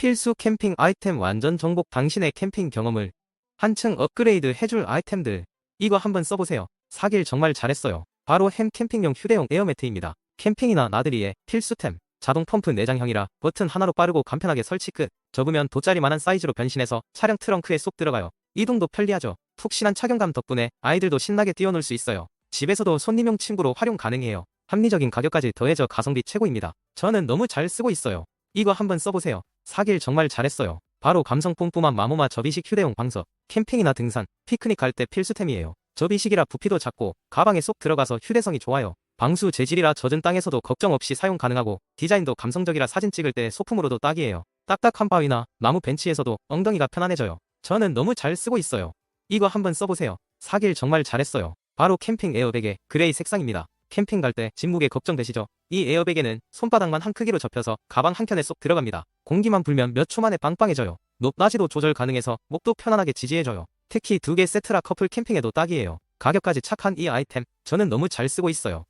필수 캠핑 아이템 완전 정복 당신의 캠핑 경험을 한층 업그레이드 해줄 아이템들 이거 한번 써보세요. 사길 정말 잘했어요. 바로 햄 캠핑용 휴대용 에어매트입니다. 캠핑이나 나들이에 필수템. 자동 펌프 내장형이라 버튼 하나로 빠르고 간편하게 설치 끝. 접으면 돗자리만한 사이즈로 변신해서 차량 트렁크에 쏙 들어가요. 이동도 편리하죠. 푹신한 착용감 덕분에 아이들도 신나게 뛰어놀 수 있어요. 집에서도 손님용 침구로 활용 가능해요. 합리적인 가격까지 더해져 가성비 최고입니다. 저는 너무 잘 쓰고 있어요. 이거 한번 써보세요. 사길 정말 잘했어요. 바로 감성 뿜뿜한 마모마 접이식 휴대용 방석. 캠핑이나 등산, 피크닉 갈 때 필수템이에요. 접이식이라 부피도 작고 가방에 쏙 들어가서 휴대성이 좋아요. 방수 재질이라 젖은 땅에서도 걱정 없이 사용 가능하고 디자인도 감성적이라 사진 찍을 때 소품으로도 딱이에요. 딱딱한 바위나 나무 벤치에서도 엉덩이가 편안해져요. 저는 너무 잘 쓰고 있어요. 이거 한번 써보세요. 사길 정말 잘했어요. 바로 캠핑 에어백의 그레이 색상입니다. 캠핑 갈때 짐무게 걱정되시죠? 이 에어백에는 손바닥만 한 크기로 접혀서 가방 한 켠에 쏙 들어갑니다. 공기만 불면 몇 초 만에 빵빵해져요. 높낮이도 조절 가능해서 목도 편안하게 지지해줘요. 특히 두 개 세트라 커플 캠핑에도 딱이에요. 가격까지 착한 이 아이템 저는 너무 잘 쓰고 있어요.